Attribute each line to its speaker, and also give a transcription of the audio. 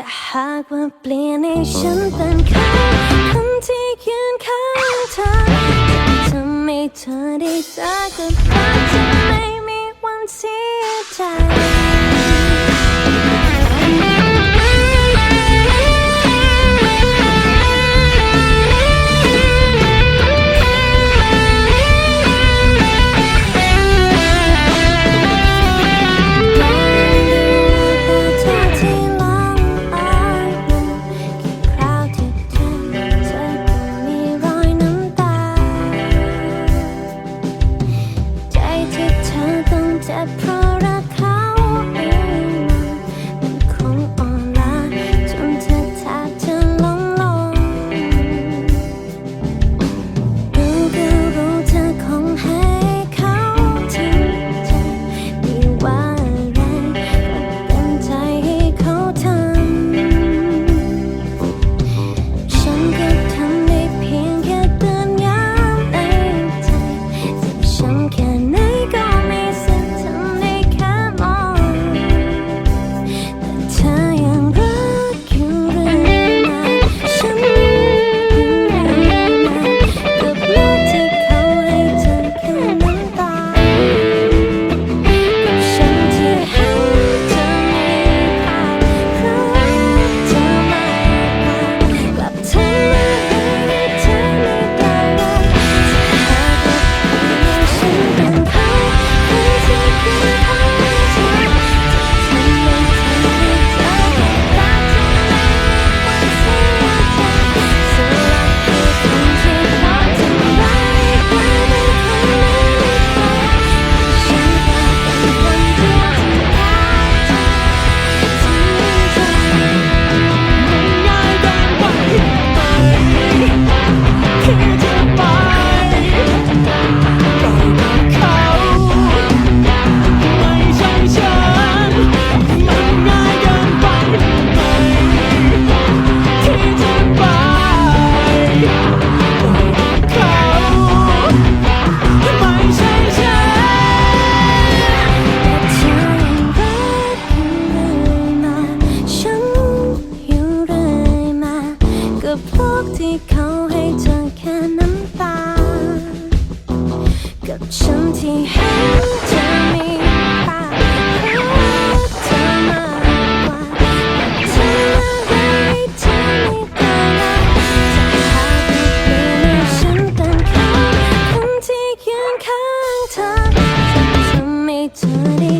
Speaker 1: จะหากว่าเปลี่ยนให้ฉันเป็นเขาคนที่ยืนข้างเธอทำให้เธอได้จากกันไปจะไม่มีวันเสียใจ I promise. กที่เขาให้เธอแค่น้ำตา กับฉันที่เห็นเธอมีตารักเธอมากกว่าแต่เธอได้เธอไม่ตาละจะพาไปเปลี่ยนฉันเป็นเขา
Speaker 2: คนที่ยืนข้างเธ
Speaker 1: อจะทำให้เธอได้